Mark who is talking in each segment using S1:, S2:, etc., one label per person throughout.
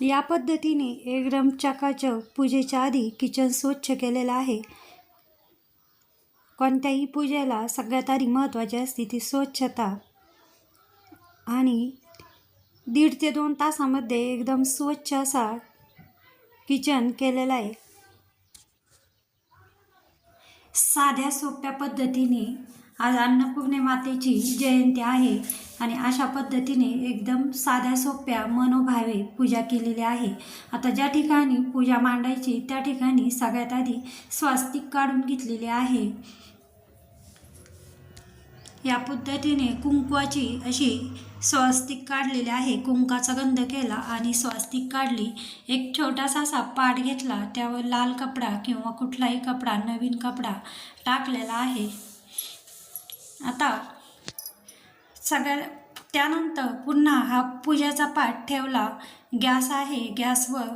S1: या पद्धतीने एकदम चकाचक पूजेच्या आधी किचन स्वच्छ केलेलं आहे. कोणत्याही पूजेला सगळ्यात आधी महत्त्वाची असते ती स्वच्छता आणि दीड ते दोन तासामध्ये एकदम स्वच्छ असा किचन केलेलं आहे. साध्या सोप्या पद्धतीने आज अन्नपूर्णे मातेची जयंती आहे आणि अशा पद्धतीने एकदम साध्या सोप्या मनोभावे पूजा केलेली आहे. आता ज्या ठिकाणी पूजा मांडायची त्या ठिकाणी सगळ्यात आधी स्वास्तिक काढून घेतलेली आहे. या पद्धतीने कुंकवाची अशी स्वास्तिक काढलेली आहे. कुंकाचा गंध केला आणि स्वास्तिक काढली. एक छोटासा असा पाट घेतला त्यावर लाल कपडा किंवा कुठलाही कपडा नवीन कपडा टाकलेला आहे. आता सगळ्या त्यानंतर पुन्हा हा पूजेचा पाठ ठेवला. गॅस आहे गॅसवर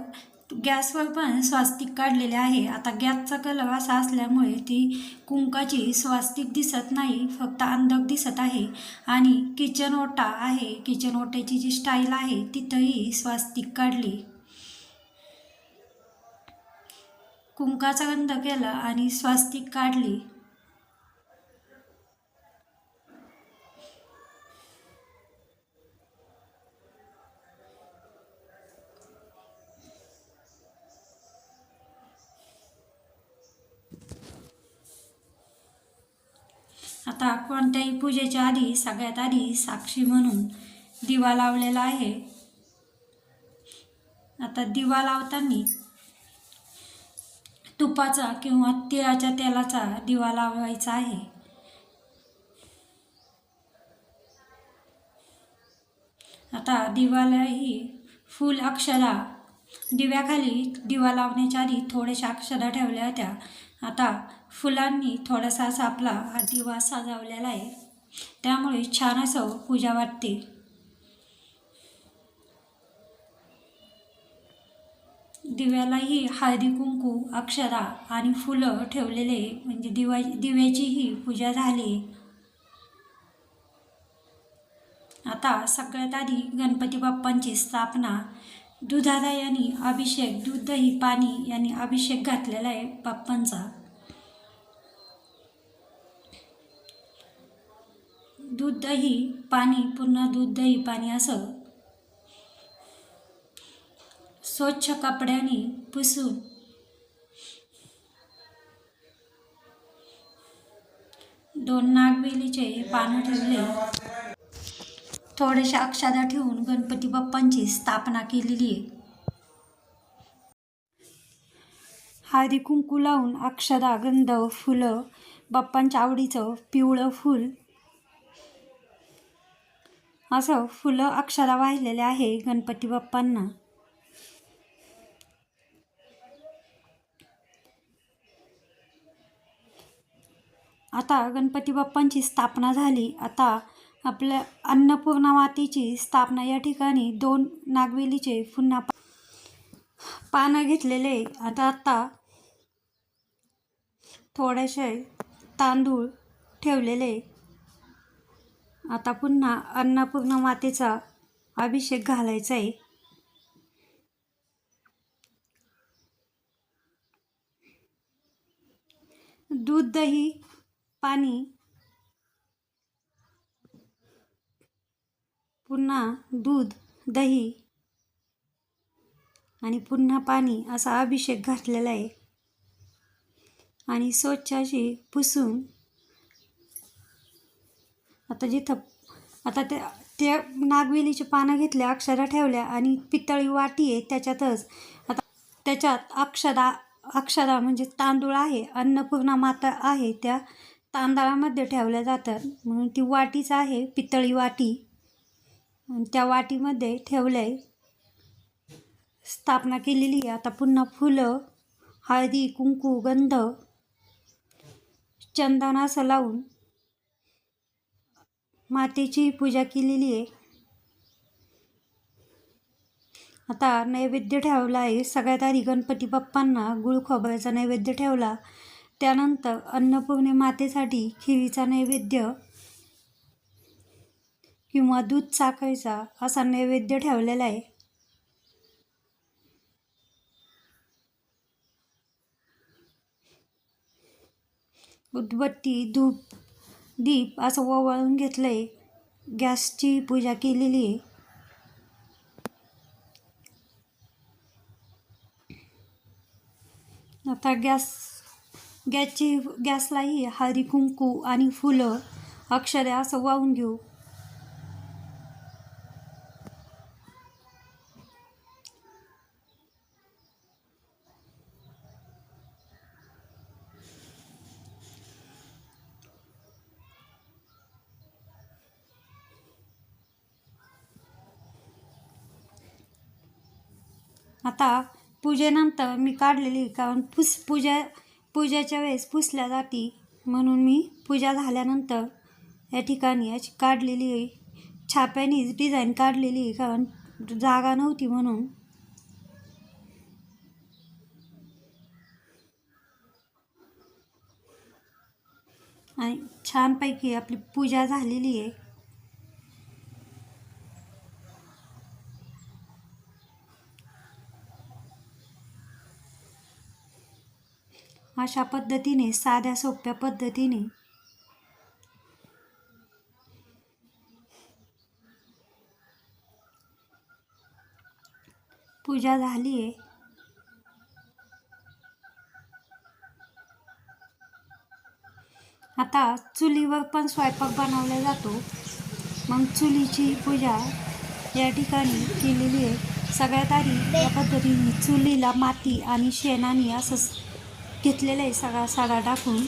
S1: गॅसवर पण स्वास्तिक काढलेले आहे. आता गॅसचा कलर असा असल्यामुळे ती कुंकाची स्वास्तिक दिसत नाही फक्त अंधक दिसत आहे. आणि किचन ओटा आहे किचन ओट्याची जी स्टाईल आहे तिथंही स्वास्तिक काढली. कुंकाचा गंध केला आणि स्वास्तिक काढली. आता कोणत्याही पूजेच्या आधी सगळ्यात आधी साक्षी म्हणून दिवा लावलेला आहे. आता दिवा लावताना तुपाचा किंवा तिळाच्या तेलाचा दिवा लावायचा आहे. आता दिवालाही फुल अक्षरा दिव्याखाली दिवा लावण्याच्या आधी थोड्याशा अक्षरा ठेवल्या होत्या. आता फुलांनी थोडासा असा आपला हा दिवा सजवलेला आहे. त्यामुळे छान असं पूजा वाटते. दिव्यालाही हळदी कुंकू अक्षरा आणि फुलं ठेवलेले म्हणजे दिवा दिव्याचीही पूजा झाली आता सगळ्यात आधी गणपती बाप्पांची स्थापना दुधादा यांनी अभिषेक दूध दही पाणी यांनी अभिषेक घातलेला आहे बाप्पांचा दूध दही पाणी पूर्ण दूध दही पाणी असं. स्वच्छ कपड्याने पुसून दोन नागवेलीचे पानं ठेवले. थोड्याशा अक्षदा ठेवून गणपती बाप्पांची स्थापना केलेली आहे. हळदी कुंकू लावून अक्षदा गंध फुलं बाप्पांच्या आवडीचं पिवळं फूल. असं फुलं अक्षरा वाहिलेले आहे गणपती बाप्पांना. आता गणपती बाप्पांची स्थापना झाली. आता आपल्या अन्नपूर्णा मातेची स्थापना या ठिकाणी दोन नागवेलीचे पुन्हा पानं घेतलेले आता आत्ता थोडेसे तांदूळ ठेवलेले आता पुन्हा अन्नपूर्णा मातेचा अभिषेक घालायचा आहे. दूध दही पाणी पुन्हा दूध दही आणि पुन्हा पाणी असा अभिषेक घातलेला आहे. आणि स्वच्छ अशी पुसून आता जिथं आता त्या त्या नागवेलीचे पानं घेतल्या अक्षरा ठेवल्या आणि पितळी वाटी आहे त्याच्यातच आता त्याच्यात अक्षदा अक्षरा म्हणजे तांदूळ आहे अन्नपूर्णा माता आहे त्या तांदळामध्ये ठेवल्या जातात. म्हणून ती वाटीच आहे पितळी वाटी. आणि त्या वाटीमध्ये ठेवलं आहे स्थापना केलेली आहे. आता पुन्हा फुलं हळदी कुंकू गंध चंदन असं लावून मातेची पूजा केलेली आहे. आता नैवेद्य ठेवला आहे. सगळ्यात आधी गणपती बाप्पांना गुळ खोबऱ्याचा नैवेद्य ठेवला. त्यानंतर अन्नपूर्णे मातेसाठी खिरीचा नैवेद्य किंवा दूध चाकायचा असा नैवेद्य ठेवलेला आहे. उदबत्ती धूप दीप असं ओवाळून घेतलं आहे गॅसची पूजा केलेली आहे. आता गॅस गॅसची गॅसलाही हरी कुंकू आणि फुलं अक्षरे असं वाहून घेऊ. आता पूजेनंतर मी काढलेली कारण पुस पूजा पूजेच्या वेळेस पुसल्या जाती. म्हणून मी पूजा झाल्यानंतर या ठिकाणी याची काढलेली आहे. छाप्यानीच डिझाईन काढलेली आहे कारण जागा नव्हती म्हणून. आणि छानपैकी आपली पूजा झालेली आहे. अशा पद्धतीने साध्या सोप्या पद्धतीने. पूजा झाली आहे. आता चुलीवर पण स्वयंपाक बनवला जातो. मग चुलीची पूजा या ठिकाणी केलेली आहे. सगळ्यात आधी या पद्धतीने चुलीला माती आणि शेणाने असं घेतलेलं आहे सगळा साडा टाकून.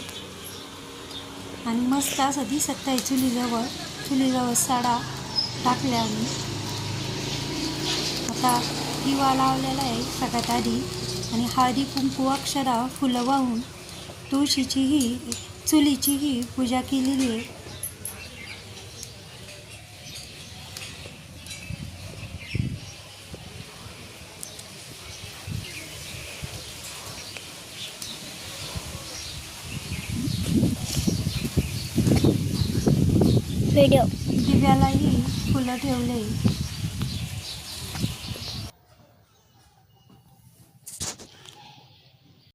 S1: आणि मस्त असं दिसत आहे चुलीजवळ. चुलीजवळ साडा टाकल्याने आता दिवा लावलेला आहे सगळ्यात आधी. आणि हळदी कुंकू अक्षरा फुलं वाहून तुळशीचीही चुलीचीही पूजा केलेली आहे.
S2: व्हिडिओ
S1: दिव्यालाही फुलं ठेवले.